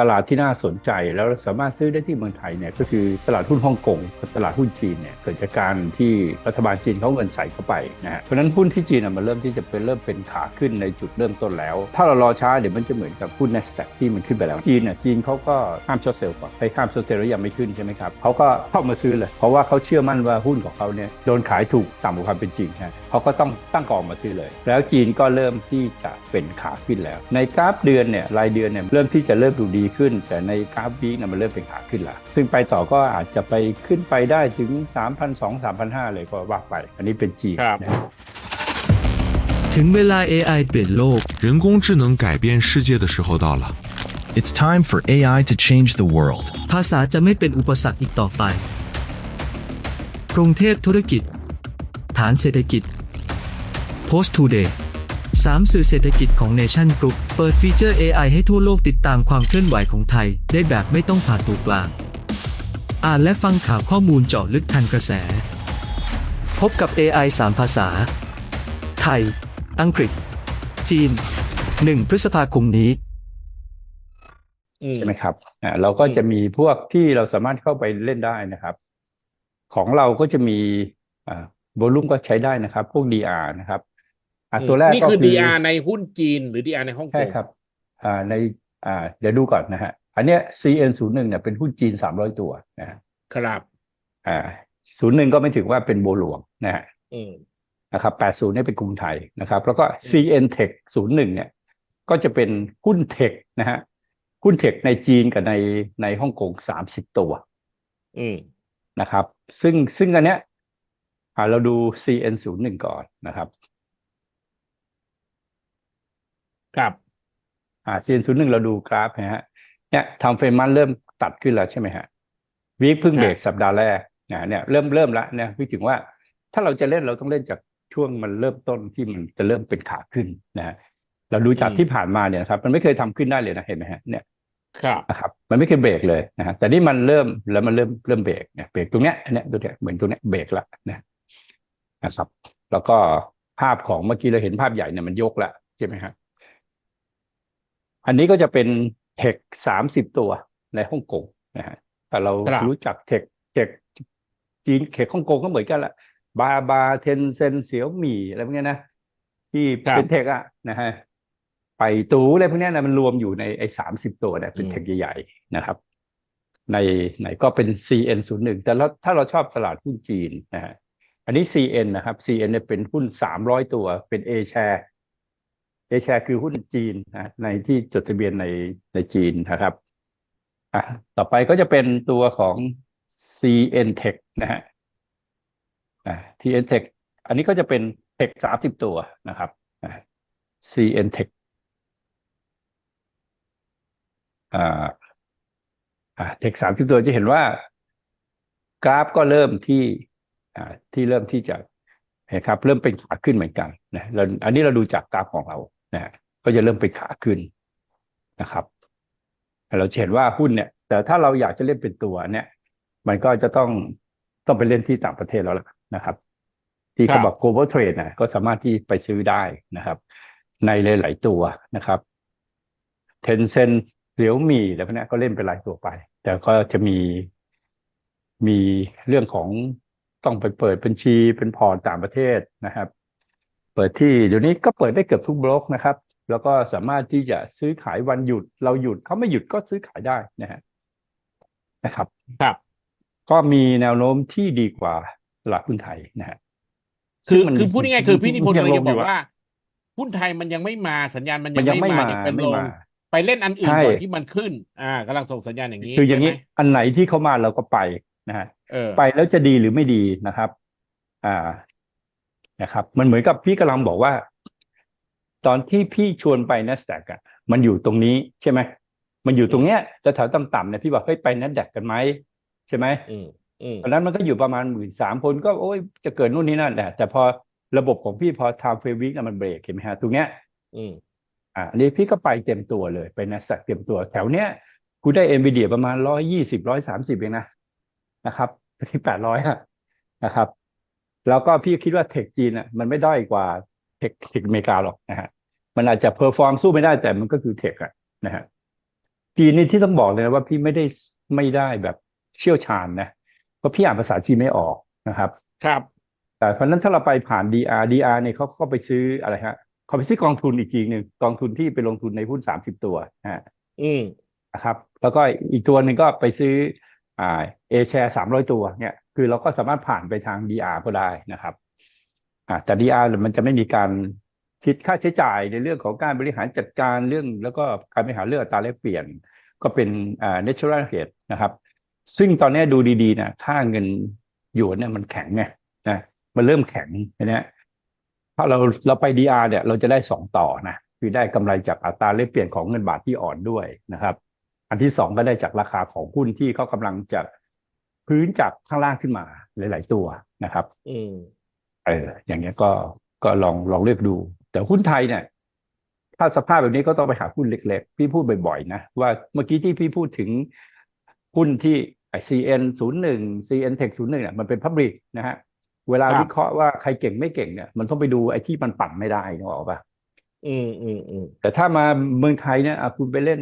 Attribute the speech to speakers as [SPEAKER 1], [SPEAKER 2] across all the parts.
[SPEAKER 1] ตลาดที่น่าสนใจแล้วสามารถซื้อได้ที่เมืองไทยเนี่ยก็คือตลาดหุ้นฮ่องกงกับตลาดหุ้นจีนเนี่ยเกิดจากการที่รัฐบาลจีนเขาเงินใส่เข้าไปนะฮะเพราะนั้นหุ้นที่จีนน่ะมันเริ่มที่จะเป็นเริ่มเป็นขาขึ้นในจุดเริ่มต้นแล้ว ถ้าเรารอช้าเดี๋ยวมันจะเหมือนกับหุ้น n นสแ a q ที่มันขึ้นไปแล้วจีนน่ะจีนเขาก็ห้ามช็อตเซลล์ก่อนไปห้ามช็อตเซลล์แล้วยังไม่ขึ้นใช่ไหมครับเขาก็เข้ามาซื้อเลย เพราะว่าเขาเชื่อมั่นว่าหุ้นของเขาเนี่ยโดนขายถูกต่ำกว่าความเป็นจริงนะเขาก็ต้องตั้งกองมาซื้อเลย แล้วจีนก็เริ่มที่จะเป็นขาขึ้นแล้ว ในกราฟเดือนเนี่ยรายเดือนเนี่ยเริ่มที่จะเริ่มดูดขึ้น แต่ในกราฟวีคเนี่ยมันเริ่มเป็นขาขึ้นแล้ว ซึ่งไปต่อก็อาจจะไปขึ้นไปได้ถึง 3,200 3,500 เลยก็ว่าไป อันนี้เป็นจีน
[SPEAKER 2] ครับ
[SPEAKER 1] นะ
[SPEAKER 3] ถึงเวลา AI เปลี่ยนโลก
[SPEAKER 4] 人工智能改变世界的时候到了。
[SPEAKER 5] It's time for AI to change the world.
[SPEAKER 3] ภาษาจะไม่เป็นอุปสรรคอีกต่อไป กรุงเทพธุรกิจ ฐานเศรษฐกิจ Post Today สามสื่อเศรษฐกิจของ Nation Group เปิดฟีเจอร์ AI ให้ทั่วโลกติดตามความเคลื่อนไหวของไทย ได้แบบไม่ต้องผ่านตัวกลาง อ่านและฟังข่าวข้อมูลเจาะลึกทันกระแส พบกับ AI 3 ภาษา ไทย อังกฤษ จีน 1 พฤษภาคมนี้
[SPEAKER 1] ใช่ไหมครับอ่าเราก็จะมีพวกที่เราสามารถเข้าไปเล่นได้นะครับ ของเราก็จะมีอ่าโวลุ่มก็ใช้ได้นะครับ พวก DR นะครับ อ่าตัวแรก
[SPEAKER 2] นี่
[SPEAKER 1] ก็
[SPEAKER 2] คือ
[SPEAKER 1] คือ
[SPEAKER 2] DR ในหุ้นจีนหรือ DR ในฮ่องก
[SPEAKER 1] ใช่
[SPEAKER 2] ง
[SPEAKER 1] ครับอ่าในอ่าเดี๋ยวดูก่อนนะฮะ อันเนี้ย CN01 เนี่ยเป็นหุ้นจีน300ตัวนะฮะ
[SPEAKER 2] ครับ
[SPEAKER 1] อ่า01ก็ไม่ถึงว่าเป็นโบวหลวงนะฮะ
[SPEAKER 2] อืม
[SPEAKER 1] นะครับ80เนี่ยเป็นกรุงไทยนะครับ แล้วก็ CN Tech 01เนี่ย ก็จะเป็นหุ้นเทคนะฮะหุ้นเทคในจีนกับในในฮ่องกง30ตัว
[SPEAKER 2] อืม
[SPEAKER 1] นะครับ ซึ่งซึ่งอันเนี้ยอ่าเราดู CN01 ก่อนนะครับ
[SPEAKER 2] ครับ
[SPEAKER 1] อ่า CN01 เราดูกราฟนะฮะ เนี่ยทำเฟรมมันเริ่มตัดขึ้นแล้วใช่ไหมฮะวีคเพิ่ง
[SPEAKER 2] ครับ
[SPEAKER 1] เบรกสัปดาห์แรกนะเนี่ยเริ่มเริ่มแล้วนะพี่ถึงว่าถ้าเราจะเล่นเราต้องเล่นจากช่วงมันเริ่มต้นที่มันจะเริ่มเป็นขาขึ้นนะฮะเราดูจากที่ผ่านมาเนี่ยนะครับ มันไม่เคยทำขึ้นได้เลยนะเห็นไหมฮะเนี่ย
[SPEAKER 2] ครับ
[SPEAKER 1] นะครับ มันไม่เคยเบรกเลยนะฮะแต่นี่มันเริ่มแล้วมันเริ่มเริ่มเบรกเนี่ยเบรกตรงเนี้ยอันเนี้ยตัวเนี้ยเหมือนตรงเนี้ยเบรกแล้วนะนะครับ แล้วก็ภาพของเมื่อกี้เราเห็นภาพใหญ่เนี่ยมันยกแล้วใช่ไหมฮะ อันนี้ก็จะเป็นเทคสามสิบตัวในฮ่องกงนะฮะแต่เรา
[SPEAKER 2] ครับ
[SPEAKER 1] รู้จักเทคเทคจีนเทคฮ่องกงก็เหมือนกันแหละบาบาเทนเซนเสี่ยวหมี่อะไรพวกเนี้ยนะที่
[SPEAKER 2] ครับ
[SPEAKER 1] เป็นเทคอะนะฮะไปตูอะไรพวกเนี้ยนะมันรวมอยู่ในไอ้สามสิบตัวเนี่ยเป็น
[SPEAKER 2] อืม
[SPEAKER 1] เทคใหญ่ๆนะครับ ในไหนก็เป็น CN 0 1แต่แล้วถ้าเราชอบตลาดหุ้นจีนนะฮะอันนี้ CN นะครับ CN เนี่ยเป็นหุ้นสามร้อยตัวเป็น A share A share คือหุ้นจีนนะในที่จดทะเบียนในในจีนนะครับอะต่อไปก็จะเป็นตัวของ CN Tech นะฮะอ่า CN Tech อันนี้ก็จะเป็นเทคสามสิบตัวนะครับ CN Tech อ่าอ่าเทคสามสิบตัวจะเห็นว่ากราฟก็เริ่มที่อ่าที่เริ่มที่จะเห็นครับเริ่มเป็นขาขึ้นเหมือนกันนะเราอันนี้เราดูจากกราฟของเรา นะก็จะเริ่มเป็นขาขึ้นนะครับเราจะเห็นว่าหุ้นเนี่ย แต่ถ้าเราอยากจะเล่นเป็นตัวเนี่ย มันก็จะต้องต้องไปเล่นที่ต่างประเทศแล้วล่ะนะครับ ที่
[SPEAKER 2] ครั
[SPEAKER 1] เขา
[SPEAKER 2] บ
[SPEAKER 1] บอก global trade นะก็สามารถที่ไปซื้อได้นะครับ ในหลายๆตัวนะครับเทนเซนเสี่ยวหมี่แล้วพวกเนี้ยก็เล่นเป็นรายตัวไป แต่ก็จะมีมีเรื่องของต้องไปเปิดบัญชีเป็นพอร์ตต่างประเทศนะครับ เปิดที่เดี๋ยวนี้ก็เปิดได้เกือบทุกบล็อกนะครับ แล้วก็สามารถที่จะซื้อขายวันหยุด เราหยุดเขาไม่หยุดก็ซื้อขายได้นะฮะนะครับ
[SPEAKER 2] ครับ
[SPEAKER 1] ก็มีแนวโน้มที่ดีกว่าตลาดหุ้นไทยนะฮะ
[SPEAKER 2] คือ
[SPEAKER 1] ซึ่งมัน
[SPEAKER 2] คือพูดง่ายๆคือพี่นิพนธ์
[SPEAKER 1] ยั
[SPEAKER 2] กำ
[SPEAKER 1] ง
[SPEAKER 2] ลัง
[SPEAKER 1] ล
[SPEAKER 2] จะ
[SPEAKER 1] ง
[SPEAKER 2] บ
[SPEAKER 1] อ
[SPEAKER 2] อยู่ก
[SPEAKER 1] อะ
[SPEAKER 2] ว่าหุ้นไทยมันยังไม่มาสัญญาณมัน
[SPEAKER 1] มันยั
[SPEAKER 2] ยังง
[SPEAKER 1] ไม่
[SPEAKER 2] ไม่
[SPEAKER 1] มา
[SPEAKER 2] มายังเป็น
[SPEAKER 1] ไม่
[SPEAKER 2] ลง
[SPEAKER 1] มา
[SPEAKER 2] ไปเล่นอันอื่น
[SPEAKER 1] ใช่
[SPEAKER 2] ก่อนที่มันขึ้น อ่ากำลังส่งสัญญาณอย่างนี้
[SPEAKER 1] คืออย่างนี้
[SPEAKER 2] ใช่ไหม
[SPEAKER 1] อันไหนที่เขามาเราก็ไปนะฮะ
[SPEAKER 2] เออ
[SPEAKER 1] ไปแล้วจะดีหรือไม่ดีนะครับ อ่า นะครับ มันเหมือนกับพี่กำลังบอกว่า ตอนที่พี่ชวนไป NASDAQ อะมันอยู่ตรงนี้ใช่ไหมมันอยู่ตรงเนี้ยจะแถวต่ำๆเนี่ยพี่บอกเฮ้ยไป NASDAQ กันไหมใช่ไหม
[SPEAKER 2] อืมอืม
[SPEAKER 1] ตอนนั้นมันก็อยู่ประมาณหมื่นสามคนก็โอ้ยจะเกิดนู่นนี่นั่นแหละแต่พอระบบของพี่พอ time frame week นะมันเบรกเห็นไหมฮะตรงเนี้ย
[SPEAKER 2] อืม
[SPEAKER 1] อ่าอันนี้พี่ก็ไปเต็มตัวเลยไป NASDAQ เต็มตัวแถวเนี้ยกูได้ NVIDIA ประมาณร้อยยี่สิบร้อยสามสิบเองนะนะครับที่แปดร้อยนะครับ แล้วก็พี่คิดว่าเทคจีนอะมันไม่ด้อยกว่าเทคเทคอเมริกาหรอกนะฮะมันอาจจะเพอร์ฟอร์มสู้ไม่ได้แต่มันก็คือเทคอะนะฮะจีนนี่ที่ต้องบอกเลยนะว่าพี่ไม่ได้ไม่ได้แบบเชี่ยวชาญนะเพราะพี่อ่านภาษาจีนไม่ออกนะครับ
[SPEAKER 2] ครับ
[SPEAKER 1] แต่เพราะฉะนั้นถ้าเราไปผ่าน DR DR เนี่ยเขาก็ไปซื้ออะไรฮะเขาไปซื้อกองทุนอีกทีหนึ่งกองทุนที่ไปลงทุนในหุ้นสามสิบตัวนะฮะ
[SPEAKER 2] อืม
[SPEAKER 1] นะครับ แล้วก็อีกตัวหนึ่งก็ไปซื้ออ่าเอแชร์สามร้อยตัวเนี่ย คือเราก็สามารถผ่านไปทาง DR ก็ได้นะครับอ่าแต่ DR มันจะไม่มีการคิดค่าใช้จ่ายในเรื่องของการบริหารจัดการเรื่อง แล้วก็การบริหารเรื่องอัตราแลกเปลี่ยน ก็เป็นอ่า natural hedge นะครับ ซึ่งตอนนี้ดูดีๆนะค่าเงินหยวนเนี่ยมันแข็งไงนะมันเริ่มแข็งนะถ้าเราเราไป DR เนี่ยเราจะได้สองต่อนะคือได้กำไรจากอัตราแลกเปลี่ยนของเงินบาทที่อ่อนด้วยนะครับ อันที่สองก็ได้จากราคาของหุ้นที่เขากำลังจะ พื้นจากข้างล่างขึ้นมาหลาย ๆ ตัวนะครับ
[SPEAKER 2] อืม
[SPEAKER 1] เอออย่างเงี้ยก็ก็ลองลองเลือกดู แต่หุ้นไทยเนี่ยถ้าสภาพแบบนี้ก็ต้องไปหาหุ้นเล็ก ๆ พี่พูดบ่อย ๆ นะ ว่าเมื่อกี้ที่พี่พูดถึงหุ้นที่ไอ CN ศูนย์หนึ่ง CN Tech ศูนย์หนึ่งเนี่ยมันเป็นพับริกนะฮะ เวลา
[SPEAKER 2] ครับ
[SPEAKER 1] วิเคราะห์ว่าใครเก่งไม่เก่งเนี่ย มันต้องไปดูไอ้ที่มันปั่นไม่ได้นึกออกปะ
[SPEAKER 2] อืมอืมอืม
[SPEAKER 1] แต่ถ้ามาเมืองไทยเนี่ยอะคุณไปเล่น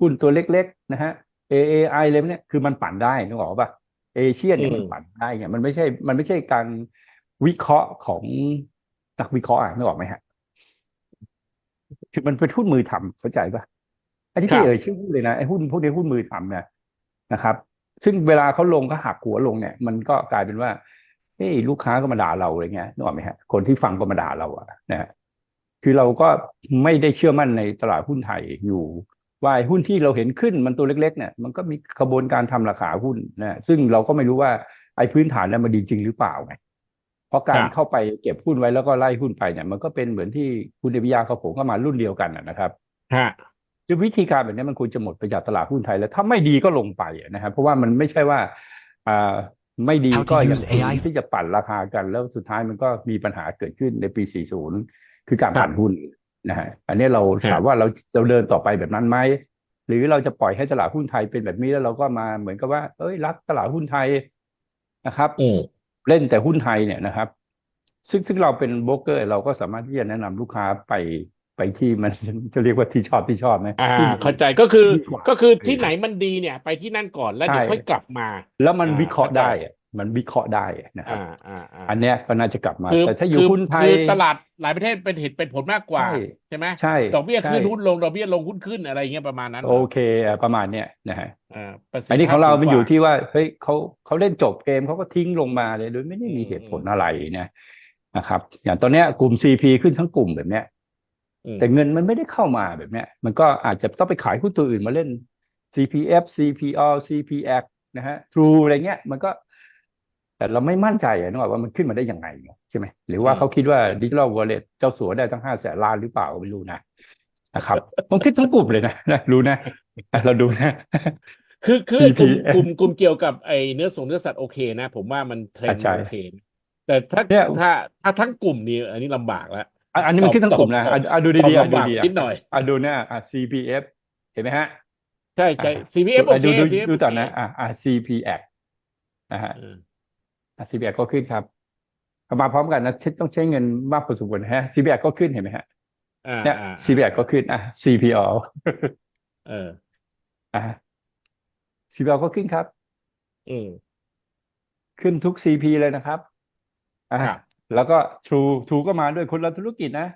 [SPEAKER 1] หุ้นตัวเล็ก ๆ นะฮะ AAI เลยเนี่ยคือมันปั่นได้นึกออกปะ เอเชียเนี่ยมันปั่นได้เนี่ยมันไม่ใช่ มันไม่ใช่การวิเคราะห์ของนักวิเคราะห์อะนึกออกไหมฮะคือมันเป็นหุ้นมือทำเข้าใจปะไอ้ที่
[SPEAKER 2] ครับ
[SPEAKER 1] พี่เอ่ยชื่อหุ้นเลยนะไอ้หุ้นพวกนี้หุ้นมือทำเนี่ยนะครับ ซึ่งเวลาเขาลงก็หักหัวลงเนี่ย มันก็กลายเป็นว่าเฮ้ยลูกค้าก็มาด่าเราอะไรเงี้ยนึกออกไหมฮะคนที่ฟังก็มาด่าเราอะนะฮะคือเราก็ไม่ได้เชื่อมั่นในตลาดหุ้นไทยอยู่ ว่าไอ้หุ้นที่เราเห็นขึ้นมันตัวเล็กๆเนี่ยมันก็มีกระบวนการทำราคาหุ้นนะซึ่งเราก็ไม่รู้ว่าไอ้พื้นฐานนั้นมันดีจริงหรือเปล่าไงเพราะการ
[SPEAKER 2] ครับ
[SPEAKER 1] เข้าไปเก็บหุ้นไว้แล้วก็ไล่หุ้นไปเนี่ยมันก็เป็นเหมือนที่คุณเดวิยาเขาผมก็มารุ่นเดียวกันนะนะครับ
[SPEAKER 2] ฮะ
[SPEAKER 1] คือวิธีการแบบนี้มันควรจะหมดไปจากตลาดหุ้นไทยแล้วถ้าไม่ดีก็ลงไปอะนะครับเพราะว่ามันไม่ใช่ว่าอ่าไม่ดี
[SPEAKER 6] How to
[SPEAKER 1] ก็อย่าง
[SPEAKER 6] use AI
[SPEAKER 1] ที่จะปั่นราคากันแล้วสุดท้ายมันก็มีปัญหาเกิดขึ้นในปี 40 คือการปั่นหุ้น นะฮะอันนี้เรา
[SPEAKER 2] ครับ
[SPEAKER 1] ถามว่าเราจะเดินต่อไปแบบนั้นไหมหรือเราจะปล่อยให้ตลาดหุ้นไทยเป็นแบบนี้แล้วเราก็มาเหมือนกับว่า เอ้ยรักตลาดหุ้นไทยนะครับ
[SPEAKER 2] อืม
[SPEAKER 1] เล่นแต่หุ้นไทยเนี่ยนะครับ ซึ่งซึ่งเราเป็นโบรกเกอร์ เราก็สามารถที่จะแนะนำลูกค้าไปไปที่มันจะเรียกว่าที่ชอบที่ชอบไหม
[SPEAKER 2] อ่า
[SPEAKER 1] ที่
[SPEAKER 2] เข้าใจก็คือ
[SPEAKER 1] ดีกว่า
[SPEAKER 2] ก็คือที่ไหนมันดีเนี่ย ไปที่นั่นก่อนแล้วเดี๋ยว
[SPEAKER 1] ใช่
[SPEAKER 2] ค่อยกลับมา
[SPEAKER 1] แล้วมัน
[SPEAKER 2] อ่า
[SPEAKER 1] วิเคราะห์
[SPEAKER 2] เข้าใจ
[SPEAKER 1] ได้อะ มันวิเคราะห์ได้อะนะครับ
[SPEAKER 2] อ่าอ่าอ่า
[SPEAKER 1] อันเนี้ยก็น่าจะกลับมา
[SPEAKER 2] คือ
[SPEAKER 1] แต่ถ้าอยู่
[SPEAKER 2] คือ
[SPEAKER 1] หุ้นไทย
[SPEAKER 2] คือตลาดหลายประเทศเป็นเหตุเป็นผลมากกว่า
[SPEAKER 1] ใช่
[SPEAKER 2] ใช่ไหม
[SPEAKER 1] ใช่
[SPEAKER 2] ดอกเบี้ยขึ้น
[SPEAKER 1] ใช่
[SPEAKER 2] หุ้นลงดอกเบี้ยลงหุ้นขึ้นอะไรเงี้ยประมาณนั้นหร
[SPEAKER 1] โอเคอะประมาณเนี้ยนะฮะ
[SPEAKER 2] อ่าประสิทธิ
[SPEAKER 1] อันนี้
[SPEAKER 2] ภาพ
[SPEAKER 1] ของเรา
[SPEAKER 2] สู
[SPEAKER 1] มัน
[SPEAKER 2] ก
[SPEAKER 1] อยู่
[SPEAKER 2] ว่า
[SPEAKER 1] ที่ว่าเฮ้ยเขาเขาเล่นจบเกมเขาก็ทิ้งลงมาเลยโดยไม่ได้มี
[SPEAKER 2] อืม
[SPEAKER 1] เหตุผลอะไรนะนะครับ อย่างตอนเนี้ยกลุ่ม CP ขึ้นทั้งกลุ่มแบบเนี้ย
[SPEAKER 2] อืม
[SPEAKER 1] แต่เงินมันไม่ได้เข้ามาแบบเนี้ย มันก็อาจจะต้องไปขายหุ้นตัวอื่นมาเล่น CPF CPO CPX นะฮะ True อะไรเงี้ยมันก็ แต่เราไม่มั่นใจอะนึกออกว่ามันขึ้นมาได้ยังไงใช่ไหมหรือว่าเขาคิดว่าดิจิทัลวอลเล็ตเจ้าสัวได้ตั้งห้าแสนล้านหรือเปล่าก็ไม่รู้นะนะครับต้องคิดทั้งกลุ่มเลยนะนะรู้นะเราดูนะ
[SPEAKER 2] คือคือไอ้กลุ่ม
[SPEAKER 1] TPS
[SPEAKER 2] กลุ่มกลุ่มเกี่ยวกับไอ้เนื้อส่งเนื้อสัตว์โอเคนะ ผมว่ามันเทรนด์
[SPEAKER 1] ใช่
[SPEAKER 2] โอเคนะแต่ถ้า
[SPEAKER 1] เนี่ย
[SPEAKER 2] ถ้าถ้าทั้งกลุ่มนี้ อันนี้ลำบากแล้ว
[SPEAKER 1] อะอันนี้มันคิดทั้งกลุ่มนะ
[SPEAKER 2] ตอบ
[SPEAKER 1] อะอะดู
[SPEAKER 2] ตอบ
[SPEAKER 1] ดีๆอะ
[SPEAKER 2] ลำ
[SPEAKER 1] ดู
[SPEAKER 2] บาก
[SPEAKER 1] ดีๆ
[SPEAKER 2] นิดหน่อย
[SPEAKER 1] อะดูเนี่ยอะ CPF เห็นไหมฮะ
[SPEAKER 2] ใช่ใช่
[SPEAKER 1] อ่า
[SPEAKER 2] CPF โอ
[SPEAKER 1] อะ
[SPEAKER 2] เค
[SPEAKER 1] ดูดู
[SPEAKER 2] CPF
[SPEAKER 1] ดูต่อ
[SPEAKER 2] โเค
[SPEAKER 1] นะอะอะ CPX นะฮะ
[SPEAKER 2] เออ
[SPEAKER 1] อะ CPX ก็ขึ้นครับเอามาพร้อมกันนะต้องใช้เงินมากพอสมควรนะฮะ CPX ก็ขึ้นเห็นไหมฮะ
[SPEAKER 2] อ่า
[SPEAKER 1] เนี่ย
[SPEAKER 2] อ่า
[SPEAKER 1] CPX ก็ขึ้นอะ CPO
[SPEAKER 2] เออ
[SPEAKER 1] อะ CPO ก็ขึ้นครับ
[SPEAKER 2] อืม
[SPEAKER 1] ขึ้นทุก CP เลยนะครับอะ
[SPEAKER 2] ครับ
[SPEAKER 1] แล้วก็ True True ก็มาด้วยคนละธุรกิจนะ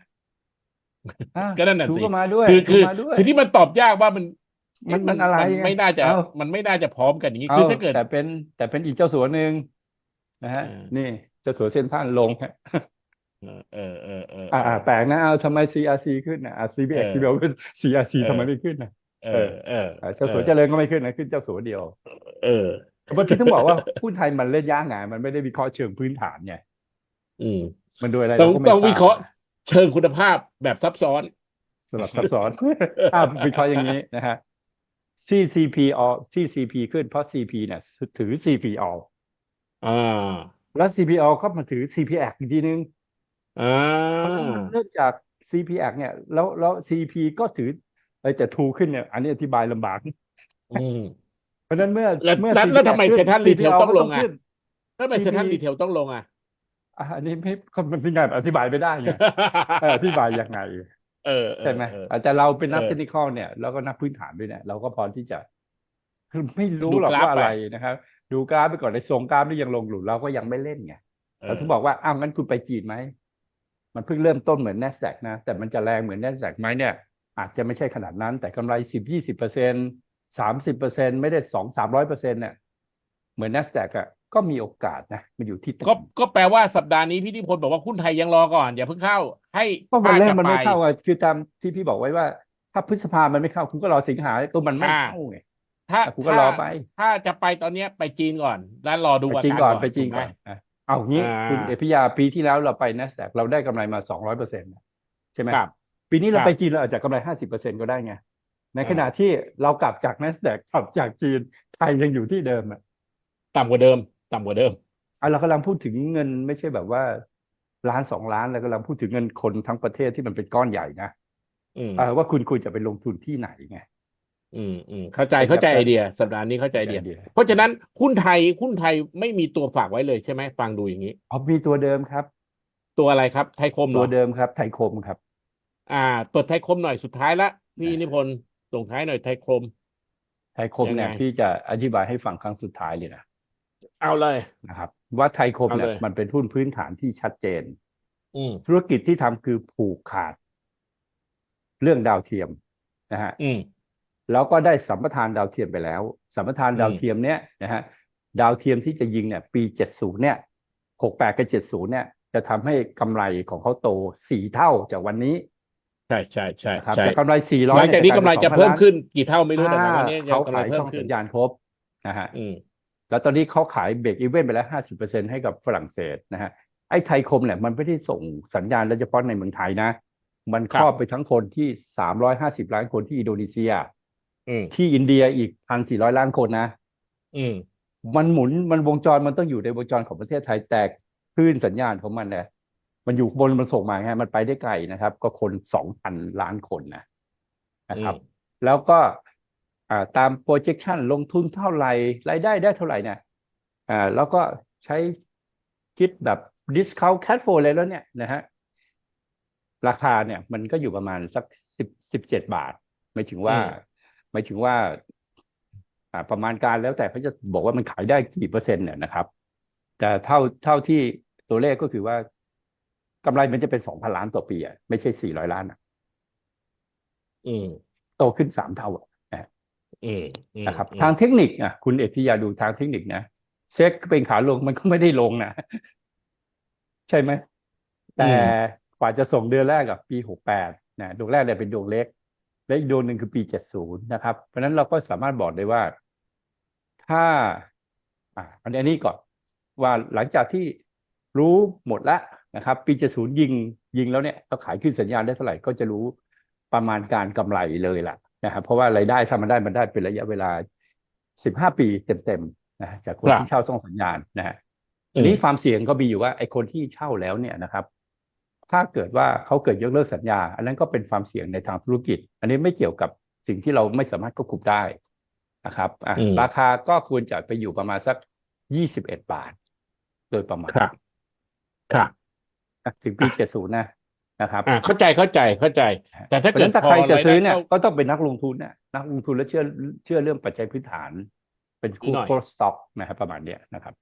[SPEAKER 1] อะ
[SPEAKER 2] ก็นั่นน่ะ
[SPEAKER 1] True
[SPEAKER 2] สิ
[SPEAKER 1] ก็มาด้วย
[SPEAKER 2] คือคือ
[SPEAKER 1] True มาด้วย
[SPEAKER 2] คือที่มันตอบยากว่ามัน
[SPEAKER 1] มันมันอะไร
[SPEAKER 2] มันไม่น่าจะ
[SPEAKER 1] เอ้า
[SPEAKER 2] มันไม่น่าจะพร้อมกันอย่างนี้
[SPEAKER 1] เอา
[SPEAKER 2] คือถ้าเกิด
[SPEAKER 1] แต่เป็น แต่เป็นอีกเจ้าสัวหนึ่ง นะฮะ
[SPEAKER 2] เออ
[SPEAKER 1] นี่เจ้าสัวเส้นท่านลงฮะ
[SPEAKER 2] เออเออเออเออ
[SPEAKER 1] อ่าอ่าแปลกนะเอาทำไม CRC ขึ้นนะอ่า CBX
[SPEAKER 2] เออ
[SPEAKER 1] CBL ขึ้น CRC
[SPEAKER 2] เออ
[SPEAKER 1] ทำไมไม่ขึ้นนะ
[SPEAKER 2] เออเออ
[SPEAKER 1] อ่าเจ้าสัวเจริญก็ไม่ขึ้นนะขึ้นเจ้าสัวเดียว
[SPEAKER 2] เออ
[SPEAKER 1] เมื่อกี้ต้องบอกว่าหุ้นไทยมันเล่นยากไงมันไม่ได้วิเคราะห์เชิงพื้นฐานไง
[SPEAKER 2] อืม
[SPEAKER 1] มันโดยอะไร
[SPEAKER 2] ต้อง
[SPEAKER 1] เราก็ไม่
[SPEAKER 2] ต้อง
[SPEAKER 1] ทบ
[SPEAKER 2] วิเคราะห์เชิงคุณภาพแบบซับซ้อน
[SPEAKER 1] สลับซับซ้อนอ่าวิเคราะห์อย่างนี้นะฮะ CCP ออก CCP ขึ้นเพราะ CP เนี่ยถือ CPO
[SPEAKER 2] อ่า
[SPEAKER 1] แล้ว CPO ก็มาถือ CPX อีกทีนึง
[SPEAKER 2] อ่า
[SPEAKER 1] เริ่มจาก CPX เนี่ย แล้วแล้ว CP ก็ถือไอ้แต่ทูขึ้นเนี่ย อันนี้อธิบายลำบาก
[SPEAKER 2] อืม
[SPEAKER 1] เพราะฉะนั้นเมื่อ
[SPEAKER 2] แล้ว
[SPEAKER 1] เมื่อ
[SPEAKER 2] แล้วแล้ว
[SPEAKER 1] CPX
[SPEAKER 2] ทำไม
[SPEAKER 1] ขึ้
[SPEAKER 2] เซ็นทรัลรีเทล
[SPEAKER 1] CPO
[SPEAKER 2] ต้องลง
[SPEAKER 1] ก็
[SPEAKER 2] อะ
[SPEAKER 1] ขึ้น
[SPEAKER 2] ถ้าไมเซ็นทรัล
[SPEAKER 1] CP
[SPEAKER 2] ดีเทลต้องลงอะ
[SPEAKER 1] อะอันนี้ไม่ก็มันเป็นไงอธิบายไม่ได้ไงเอออธิบายยังไง
[SPEAKER 2] เออเออ
[SPEAKER 1] ใช่ไหม
[SPEAKER 2] เออ
[SPEAKER 1] อาจจะเราเป็นนัก
[SPEAKER 2] เออ
[SPEAKER 1] เทคนิคอลเนี่ยแล้วก็นักพื้นฐานด้วยเนี่ยเราก็พอที่จะคือไม่รู้
[SPEAKER 2] ดู
[SPEAKER 1] หรอก
[SPEAKER 2] กราฟ
[SPEAKER 1] ว่าอะไร
[SPEAKER 2] ไป
[SPEAKER 1] นะครับ ดูกราฟไปก่อนในทรงกราฟนี่ยังลงหลุดเราก็ยังไม่เล่นไง
[SPEAKER 2] เออ
[SPEAKER 1] เราถึงบอกว่าอ้าวงั้นคุณไปจีนไหมมันเพิ่งเริ่มต้นเหมือน NASDAQ นะ แต่มันจะแรงเหมือน NASDAQ ไหมเนี่ย อาจจะไม่ใช่ขนาดนั้น แต่กำไรสิบยี่สิบเปอร์เซ็นสามสิบเปอร์เซ็นไม่ได้สองสามร้อยเปอร์เซ็นเนี่ยเหมือน NASDAQ อะก็มีโอกาสนะ มันอยู่ที่
[SPEAKER 2] ก็ก็แปลว่าสัปดาห์นี้พี่นิพนธ์บอกว่าหุ้นไทยยังรอก่อน อย่าเพิ่งเข้า ให้
[SPEAKER 1] ก็วันแรก
[SPEAKER 2] ภาค
[SPEAKER 1] มันไม่
[SPEAKER 2] จะป
[SPEAKER 1] เข้าอะคือตามที่พี่บอกไว้ว่า ถ้าพฤษภามันไม่เข้า คุณก็รอสิงหาก็มันไม่
[SPEAKER 2] อ่า
[SPEAKER 1] เข้าไง
[SPEAKER 2] ถ้า
[SPEAKER 1] อะคุณก็รอไป
[SPEAKER 2] ถ้าจะไปตอนเนี้ยไปจีนก่อน แล้วรอดู
[SPEAKER 1] ไป
[SPEAKER 2] อา
[SPEAKER 1] จีน
[SPEAKER 2] การ
[SPEAKER 1] ก่อน
[SPEAKER 2] ก่อน
[SPEAKER 1] ไปจีน
[SPEAKER 2] ถูกไหม
[SPEAKER 1] ก่อนอะเอางี้
[SPEAKER 2] อ่า
[SPEAKER 1] คุณเอพิยาปีที่แล้วเราไป NASDAQ เราได้กำไรมาสองร้อยเปอร์เซ็นต์ใช่ไหม
[SPEAKER 2] ครับ
[SPEAKER 1] ปีนี้เรา
[SPEAKER 2] ครับ
[SPEAKER 1] ไปจีนเราอาจจะกำไรห้าสิบเปอร์เซ็นก็ได้ไง ในขณะที่เรากลับจาก NASDAQ กลับจากจีนไทยยังอยู่ที่เดิมอะ
[SPEAKER 2] ต่ำกว่าเดิม ต่ำกว่าเดิม
[SPEAKER 1] อะเรากำลังพูดถึงเงินไม่ใช่แบบว่าล้านสองล้านเรากำลังพูดถึงเงินคนทั้งประเทศที่มันเป็นก้อนใหญ่นะ
[SPEAKER 2] อืม
[SPEAKER 1] เออว่าคุณควรจะไปลงทุนที่ไหนไง
[SPEAKER 2] อืมอืมเข้าใจเข้าใจไอเดีย สัปดาห์นี้เข้าใจไอเดีย
[SPEAKER 1] ไอเดีย
[SPEAKER 2] เพราะฉะนั้นหุ้นไทยหุ้นไทยไม่มีตัวฝากไว้เลยใช่ไหมฟังดูอย่างนี้
[SPEAKER 1] อ๋อมีตัวเดิมครับ
[SPEAKER 2] ตัวอะไรครับ ไทยคมเหร
[SPEAKER 1] ตัว
[SPEAKER 2] อ
[SPEAKER 1] เดิมครับ ไทยคมครับ
[SPEAKER 2] อ่าเปิดไทยคมหน่อยสุดท้ายละพี่
[SPEAKER 1] อ่านิ
[SPEAKER 2] นิพนธ์ส่งท้ายหน่อยไทยคม
[SPEAKER 1] ไทยคมเนี่ย
[SPEAKER 2] ยังไง
[SPEAKER 1] พี่จะอธิบายให้ฟังครั้งสุดท้ายเลยนะ
[SPEAKER 2] เอาเลย
[SPEAKER 1] นะครับ ว่าไทยคมเนี่ย
[SPEAKER 2] เอาเลย
[SPEAKER 1] มันเป็นหุ้นพื้นฐานที่ชัดเจน
[SPEAKER 2] อืม
[SPEAKER 1] ธุรกิจที่ทำคือผูกขาด เรื่องดาวเทียมนะฮะ
[SPEAKER 2] อืม
[SPEAKER 1] แล้วก็ได้สัมปทานดาวเทียมไปแล้ว สัมปทานดาว
[SPEAKER 2] อืม
[SPEAKER 1] เทียมเนี้ยนะฮะดาวเทียมที่จะยิงเนี่ย ปี 70 เนี่ย 68 กับ 70 เนี่ย จะทำให้กำไรของเขาโต4เท่าจากวันนี้
[SPEAKER 2] ใช่ใช่ใช่
[SPEAKER 1] นะครับ
[SPEAKER 2] ใช่
[SPEAKER 1] จากกำไร 400
[SPEAKER 2] หลังจากนี้กำไรจะเพิ่ม
[SPEAKER 1] น
[SPEAKER 2] ขึ้นกี่เท่าไม่รู้แต่
[SPEAKER 1] ถ้า
[SPEAKER 2] วันนี้จะ
[SPEAKER 1] เขา
[SPEAKER 2] กำไร
[SPEAKER 1] ขาย
[SPEAKER 2] เพิ่
[SPEAKER 1] ช่
[SPEAKER 2] ม
[SPEAKER 1] อง
[SPEAKER 2] ขึ้
[SPEAKER 1] สั
[SPEAKER 2] น
[SPEAKER 1] ญญาณครบนะฮะ
[SPEAKER 2] อืม
[SPEAKER 1] แล้วตอนนี้เขาขายเบรกอีเวนต์ไปแล้ว 50%ให้กับฝรั่งเศสนะฮะไอ้ไทยคมเนี่ยมันไม่ได้ส่งสัญญาณโดยเฉพาะในเมืองไทยนะ มันครอบไปทั้งคนที่ 350 ล้านคนที่อินโดนีเซีย
[SPEAKER 2] อืม
[SPEAKER 1] ที่อินเดียอีก1,400ล้านคนนะ
[SPEAKER 2] อืม
[SPEAKER 1] มันหมุนมันวงจรมันต้องอยู่ในวงจรของประเทศไทยแต่คลื่นสัญญาณของมันเนี่ยมันอยู่บนมันส่งมาไงมันไปได้ไกลนะครับ ก็คน2,000ล้านคนนะนะครับ
[SPEAKER 2] อืม
[SPEAKER 1] แล้วก็อ่าตาม projection ลงทุนเท่าไหร่รายได้ได้เท่าไหร่เนี่ยอ่าแล้วก็ใช้คิดแบบ discount cash flow เลยแล้วเนี่ยนะฮะราคาเนี่ยมันก็อยู่ประมาณสักสิบสิบเจ็ดบาท ไม่ถึงว่า
[SPEAKER 2] อืม
[SPEAKER 1] ไม่ถึงว่าอ่าประมาณการแล้วแต่เขาจะบอกว่ามันขายได้กี่เปอร์เซ็นต์เนี่ยนะครับ แต่เท่าเท่าที่ตัวเลขก็คือว่ากำไรมันจะเป็นสองพันล้านต่อปีอะไม่ใช่สี่ร้อยล้านอะ
[SPEAKER 2] อืม
[SPEAKER 1] โตขึ้นสามเท่าอะ
[SPEAKER 2] อืมอืม
[SPEAKER 1] นะครับ
[SPEAKER 2] อืม
[SPEAKER 1] ทางเทคนิคอะ คุณเอกทิยาดูทางเทคนิคนะเช็คเป็นขาลงมันก็ไม่ได้ลงนะใช่ไหมแต่กว่าจะส่งเดือนแรกกับปีหกแปดนะดวงแรกเนี่ยเป็นดวงเล็ก และอีกดวงหนึ่งคือปีเจ็ดศูนย์นะครับ เพราะฉะนั้นเราก็สามารถบอกได้ว่า ถ้าอ่าอันนี้ก่อนว่าหลังจากที่รู้หมดแล้วนะครับ ปีเจ็ดศูนย์ยิงยิงแล้วเนี่ยเราขายขึ้นสัญญาณได้เท่าไหร่ก็จะรู้ประมาณการกำไรเลยล่ะนะครับเพราะว่ารายได้ถ้ามันได้มันได้เป็นระยะเวลาสิบห้าปีเต็มๆนะจากคน
[SPEAKER 2] ครับ
[SPEAKER 1] ที่เช่าส่องสัญญาณนะฮะทีนี้ความเสี่ยงก็มีอยู่ว่าไอ้คนที่เช่าแล้วเนี่ยนะครับ ถ้าเกิดว่าเขาเกิดยกเลิกสัญญา อันนั้นก็เป็นความเสี่ยงในทางธุรกิจ อันนี้ไม่เกี่ยวกับสิ่งที่เราไม่สามารถควบคุมได้นะครับอะ
[SPEAKER 2] อืม
[SPEAKER 1] ราคาก็ควรจะไปอยู่ประมาณสักยี่สิบเอ็ดบาท โดยประมาณ
[SPEAKER 2] ครับครับ
[SPEAKER 1] อะถึงปีเจ็ดศูนย์นะนะครับ
[SPEAKER 2] อ่าเข้าใจเข้าใจเข้าใจ แต่ถ้า
[SPEAKER 1] เพราะ
[SPEAKER 2] เกิ
[SPEAKER 1] ฉะ
[SPEAKER 2] ด
[SPEAKER 1] นั้นถ้า
[SPEAKER 2] พอ
[SPEAKER 1] ใครจะ
[SPEAKER 2] ราย
[SPEAKER 1] ซื้
[SPEAKER 2] ได้
[SPEAKER 1] อเนี่ย
[SPEAKER 2] เข้า
[SPEAKER 1] ก็ต้องเป็นนักลงทุนเนี่ยนักลงทุนแล้วเชื่อเชื่อเรื่องปัจจัยพื้นฐาน เป็นคู่
[SPEAKER 2] หน่อย
[SPEAKER 1] โคสต็อกนะครับประมาณเนี้ยนะครับ